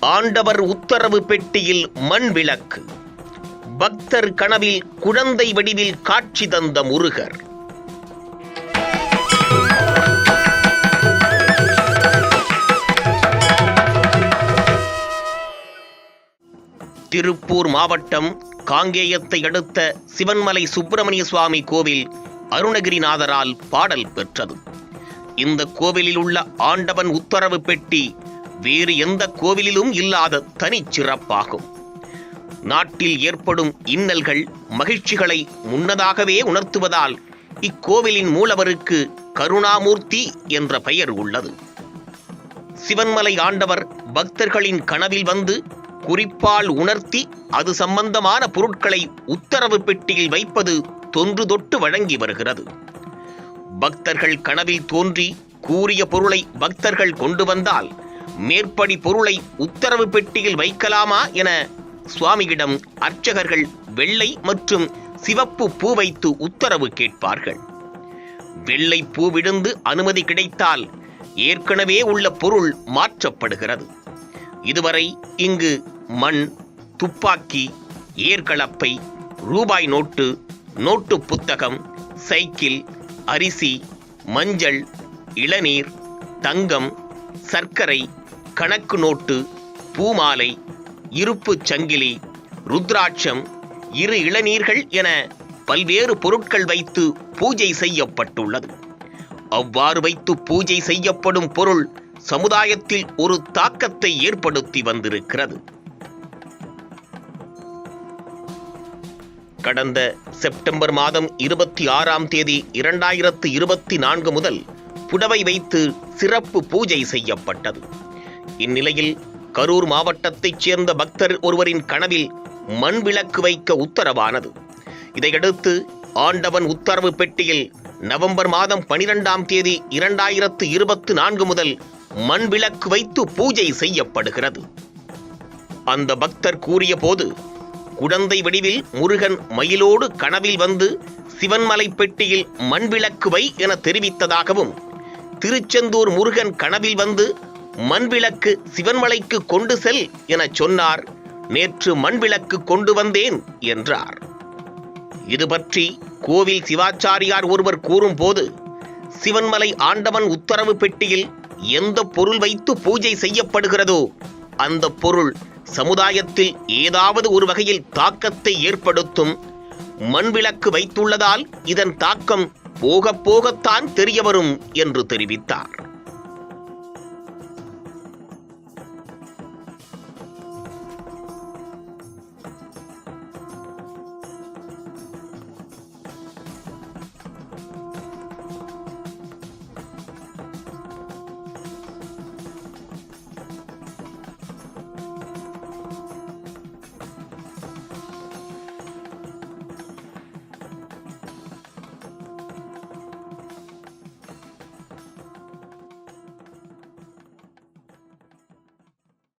ஆண்டவர் உத்தரவு பெட்டியில் மண் விளக்கு. பக்தர் கனவில் குழந்தை வடிவில் காட்சி தந்த முருகர். திருப்பூர் மாவட்டம் காங்கேயத்தை அடுத்த சிவன்மலை சுப்பிரமணிய சுவாமி கோவில் அருணகிரிநாதரால் பாடல் பெற்றது. இந்த கோவிலில் உள்ள ஆண்டவன் உத்தரவு பெட்டி வேறு எந்த கோவிலிலும் இல்லாத தனிச்சிறப்பாகும் நாட்டில் ஏற்படும் இன்னல்கள் மகிழ்ச்சிகளை முன்னதாகவே உணர்த்துவதால் இக்கோவிலின் மூலவருக்கு கருணாமூர்த்தி என்ற பெயர் உள்ளது. சிவன்மலை ஆண்டவர் பக்தர்களின் கனவில் வந்து குறிப்பால் உணர்த்தி அது சம்பந்தமான பொருட்களை உத்தரவு பெட்டியில் வைப்பது தொன்று தொட்டு வழங்கி வருகிறது. பக்தர்கள் கனவில் தோன்றி கூறிய பொருளை பக்தர்கள் கொண்டு வந்தால் மேற்படி பொருளை உத்தரவு பெட்டியில் வைக்கலாமா என சுவாமியிடம் அர்ச்சகர்கள் வெள்ளை மற்றும் சிவப்பு பூ வைத்து உத்தரவு கேட்பார்கள். வெள்ளை பூ விழுந்து அனுமதி கிடைத்தால் ஏற்கனவே உள்ள பொருள் மாற்றப்படுகிறது. இதுவரை இங்கு மண் துப்பாக்கி ஏர்களப்பை ரூபாய் நோட்டு நோட்டு புத்தகம் சைக்கிள் அரிசி மஞ்சள் இளநீர் தங்கம் சர்க்கரை கணக்கு நோட்டு பூமாலை இருப்பு சங்கிலி ருத்ராட்சம் இரு இளநீர்கள் என பல்வேறு பொருட்கள் வைத்து பூஜை செய்யப்பட்டுள்ளது. அவ்வாறு வைத்து பூஜை செய்யப்படும் பொருள் சமுதாயத்தில் ஒரு தாக்கத்தை ஏற்படுத்தி வந்திருக்கிறது. கடந்த செப்டம்பர் மாதம் இருபத்தி ஆறாம் தேதி இரண்டாயிரத்து இருபத்தி நான்கு முதல் புடவை வைத்து சிறப்பு பூஜை செய்யப்பட்டது. இந்நிலையில் கரூர் மாவட்டத்தைச் சேர்ந்த பக்தர் ஒருவரின் கனவில் மண் விளக்கு வைக்க உத்தரவானது. இதையடுத்து ஆண்டவன் உத்தரவு பெட்டியில் நவம்பர் மாதம் பனிரெண்டாம் தேதி இரண்டாயிரத்து இருபத்து நான்கு முதல் மண் விளக்கு வைத்து பூஜை செய்யப்படுகிறது. அந்த பக்தர் கூறிய போது குழந்தை வடிவில் முருகன் மயிலோடு கனவில் வந்து சிவன்மலை பெட்டியில் மண் விளக்கு வை என தெரிவித்ததாகவும் திருச்செந்தூர் முருகன் கனவில் வந்து மண் விளக்கு சிவன்மலைக்கு கொண்டு செல் எனச் சொன்னார். நேற்று மண் விளக்கு கொண்டு வந்தேன் என்றார். இது பற்றி கோவில் சிவாச்சாரியார் ஒருவர் கூறும்போது சிவன்மலை ஆண்டவன் உத்தரவு பெட்டியில் எந்த பொருள் வைத்து பூஜை செய்யப்படுகிறதோ அந்த பொருள் சமுதாயத்தில் ஏதாவது ஒரு வகையில் தாக்கத்தை ஏற்படுத்தும். மண் விளக்கு வைத்துள்ளதால் இதன் தாக்கம் போகப் போகத்தான் தெரிய வரும் என்று தெரிவித்தார்.